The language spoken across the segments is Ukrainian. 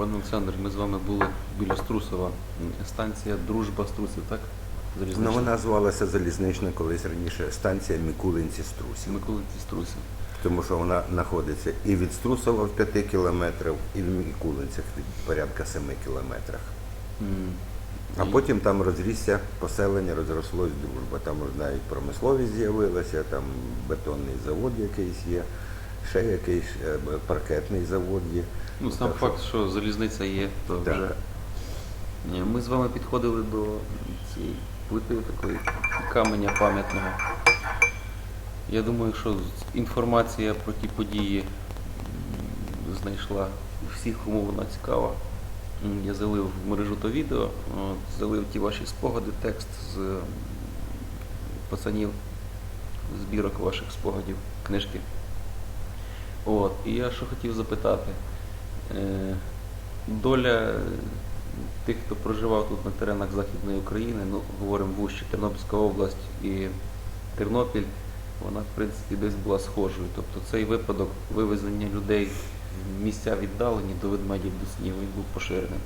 Пане Олександр, ми з вами були біля Струсова. Станція Дружба Струсів, так? Ну, вона звалася залізнична колись раніше станція Микулинці Струсів, Миколи Струсів. тому що вона знаходиться і від Струсова в 5 кілометрах, і в Микулинцях порядка 7 кілометрах. М. А І- потім там розрісся поселення, розрослось дружба. Там навіть промисловість з'явилася, там бетонний завод якийсь є, ще якийсь е, паркетний завод є. Ну, сам Так факт, що залізниця є, то вже. Ми з вами підходили до цієї плити такої каменя пам'ятного. Я думаю, що інформація про ті події знайшла всіх, кому вона цікава. Я залив в мережу то відео, залив ті ваші спогади, текст з пацанів, збірок ваших спогадів, книжки. От, і я що хотів запитати. Е, доля тих, хто проживав тут на теренах Західної України, ну, говоримо вуще Тернопільська область і Тернопіль, вона, в принципі, десь була схожою. Тобто цей випадок вивезення людей в місця віддалені до ведмедів до снігу він був поширеним.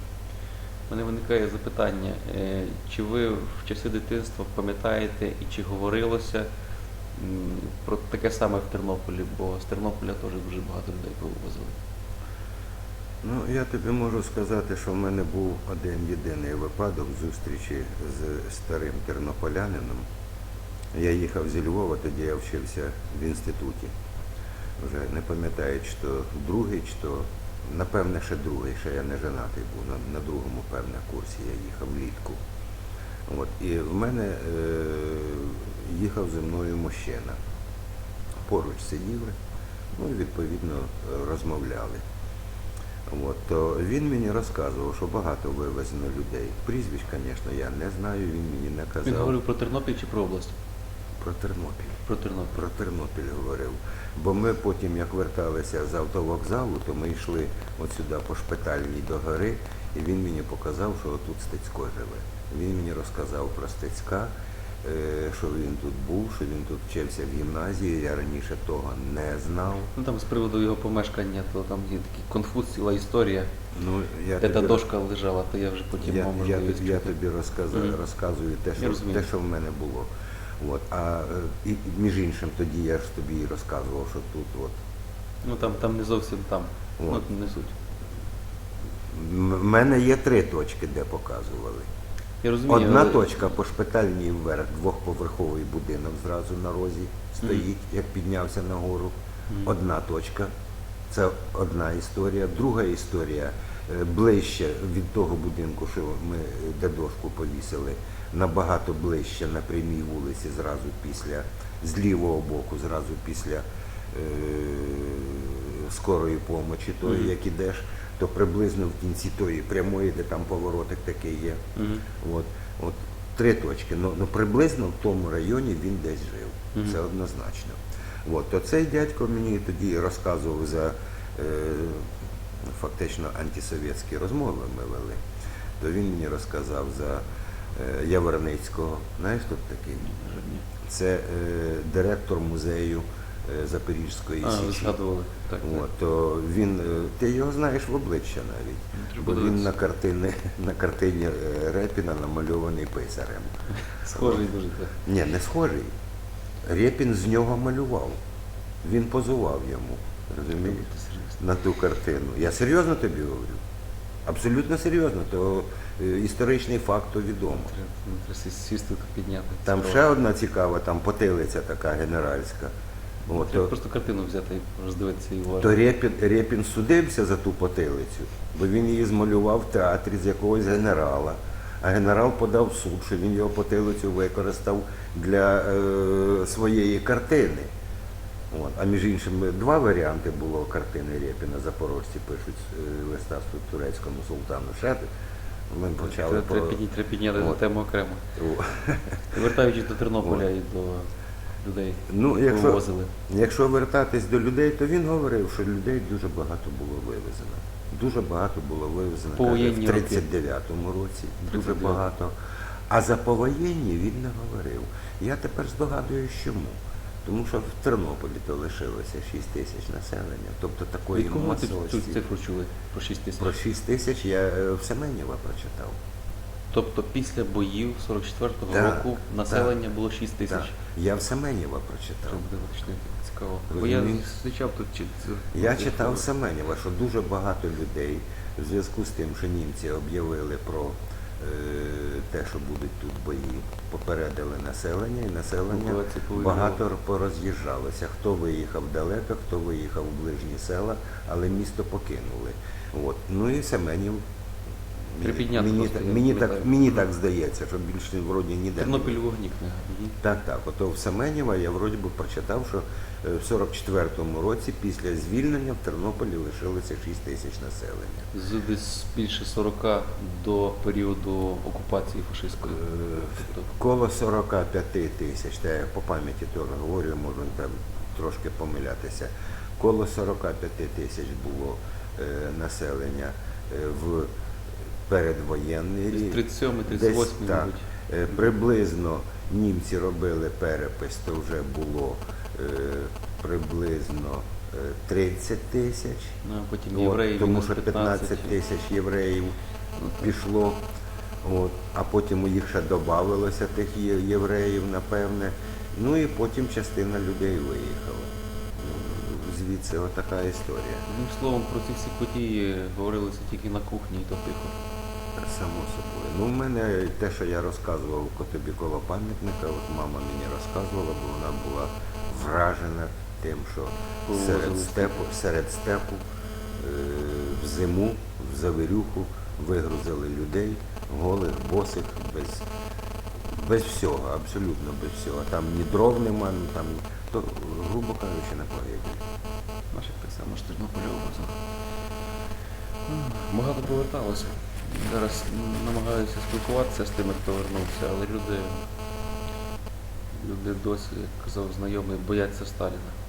У мене виникає запитання, е, чи ви в часи дитинства пам'ятаєте і чи говорилося про таке саме в Тернополі, бо з Тернополя теж дуже багато людей повивозили. Ну, я тобі можу сказати, що в мене був один єдиний випадок зустрічі з старим тернополянином. Я їхав зі Львова, тоді я вчився в інституті. Вже не пам'ятаю, чи то другий, чи то, напевне, ще другий, ще я не женатий був. На, на другому, певне, курсі я їхав влітку. От, і в мене е, їхав зі мною мужчина. Поруч сиділи, ну і відповідно е, розмовляли. От, то він мені розказував, що багато вивезено людей. Прізвищ, звісно, я не знаю, він мені не казав. Він говорив про Тернопіль чи про область? Про Тернопіль. Про Тернопіль. Про Тернопіль говорив. Бо ми потім, як верталися з автовокзалу, то ми йшли от сюди по шпитальній до гори, і він мені показав, що тут Стецько живе. Він мені розказав про Стецька, е, що він тут був, що він тут вчився в гімназії. Я раніше того не знав. Ну там з приводу його помешкання, то там є такий конфуз, ціла історія, Ну, я де та тобі- дошка лежала, то я вже потім Я, мав я, я чути. тобі розказаю, Мгм. розказую те що, те, що в мене було. От. А е, і, між іншим, тоді я ж тобі розказував, що тут от. Ну там, там не зовсім там. От. Ну, не суть. В мене є три точки, де показували. Я розумію, Одна але- точка по шпитальній вверх, двохповерховий будинок зразу на розі стоїть, як піднявся нагору. Мгм. Одна точка. Це одна історія. Друга історія е, ближче від того будинку, що ми де дошку повісили, набагато ближче на прямій вулиці, зразу після, з лівого боку, зразу після е, скорої помочі, тої, Мгм. як ідеш, то приблизно в кінці тої прямої, де там поворотик такий є. Мгм. От, от три точки. Ну, ну приблизно в тому районі він десь жив. Мгм. Це однозначно. От, то цей дядько мені тоді розказував за е, фактично антисовєтські розмови ми вели. То він мені розказав за Яворницького. Знаєш, хто такий? Це е, директор музею е, Запорізької А, Січі. згадували. Так. От, то він, е, ти його знаєш в обличчя навіть. Бо він на картині, на картині е, Репіна намальований писарем. Схожий дуже так. Ні, не схожий. Репін з нього малював. Він позував йому. Розумієш? На ту картину. Я серйозно тобі говорю. Абсолютно серйозно, то е, історичний факт, то відомо. Сісти підняти. Там ще одна цікава, там потилиця така генеральська. От, Треба то, просто картину взяти і роздивитися і уважно. то Репін, Репін судився за ту потилицю, бо він її змалював в театрі з якогось генерала. А генерал подав в суд, що він його потилицю використав для е, своєї картини. От. А між іншим, два варіанти було картини Рєпіна. Запорожці пишуть е, листа турецькому султану. Ще ми почали Треба, про... треба, підняти, треба підняти От. тему окремо. Вертаючись до Тернополя і до людей, Ну, які якщо, вивозили. якщо вертатись до людей, то він говорив, що людей дуже багато було вивезено. Дуже багато було вивезено По каже, в роки. 39-му році. Дуже 39. багато. А за повоєнні він не говорив. Я тепер здогадуюсь, чому. Тому що в Тернополі то лишилося 6 тисяч населення. Тобто такої ти цю цифру чули про 6 тисяч? Про 6 тисяч я е, в Семенєва прочитав. Тобто після боїв 44-го Так, року населення було 6 тисяч. Так. Я в Семенєва прочитав. Буде? Цікаво. Бо я Розумієш? зустрічав тут чи Я читав Семенєва, що дуже багато людей в зв'язку з тим, що німці об'явили про те, що будуть тут бої, попередили населення, і населення багато пороз'їжджалося. Хто виїхав далеко, хто виїхав в ближні села, але місто покинули. От. Ну і Семенів. Мені, Припідняти мені, просто, так- мені, так, мені так здається, що більше вроді ніде. Тернопіль вогні книга. Так, так. Ото в Семенєва я вроді би прочитав, що е, в 44-му році після звільнення в Тернополі лишилося 6 тисяч населення. З десь більше 40 до періоду окупації фашистської. Е, Тобто Коло 45 тисяч, та я по пам'яті теж говорю, можу там трошки помилятися. Коло 45 тисяч було е, населення в передвоєнний рік. 37 Десь 38 так. Е, Приблизно німці робили перепис, то вже було е, приблизно е, 30 тисяч. Ну, а потім От, євреї тому що 15 тисяч євреїв Ну, пішло. От, а потім у їх ще додавалося тих євреїв, напевне. Ну і потім частина людей виїхала. Ну, Звідси отака історія. Одним словом, про ці всі події говорилося тільки на кухні і то тихо. Само собою. Ну, в мене те, що я розказував ко- тобі коло пам'ятника, от мама мені розказувала, бо вона була вражена тим, що серед степу, серед степу е, в зиму, в завірюху вигрузили людей, голих, босих, без, без всього, абсолютно без всього. Там ні дров нема, ні там, то, грубо кажучи, на погибель. Наших так само ж Тернополя образом. Багато поверталося. Зараз намагаюся спілкуватися з тими, хто вернувся, але люди, люди досі, як казав знайомий, бояться Сталіна.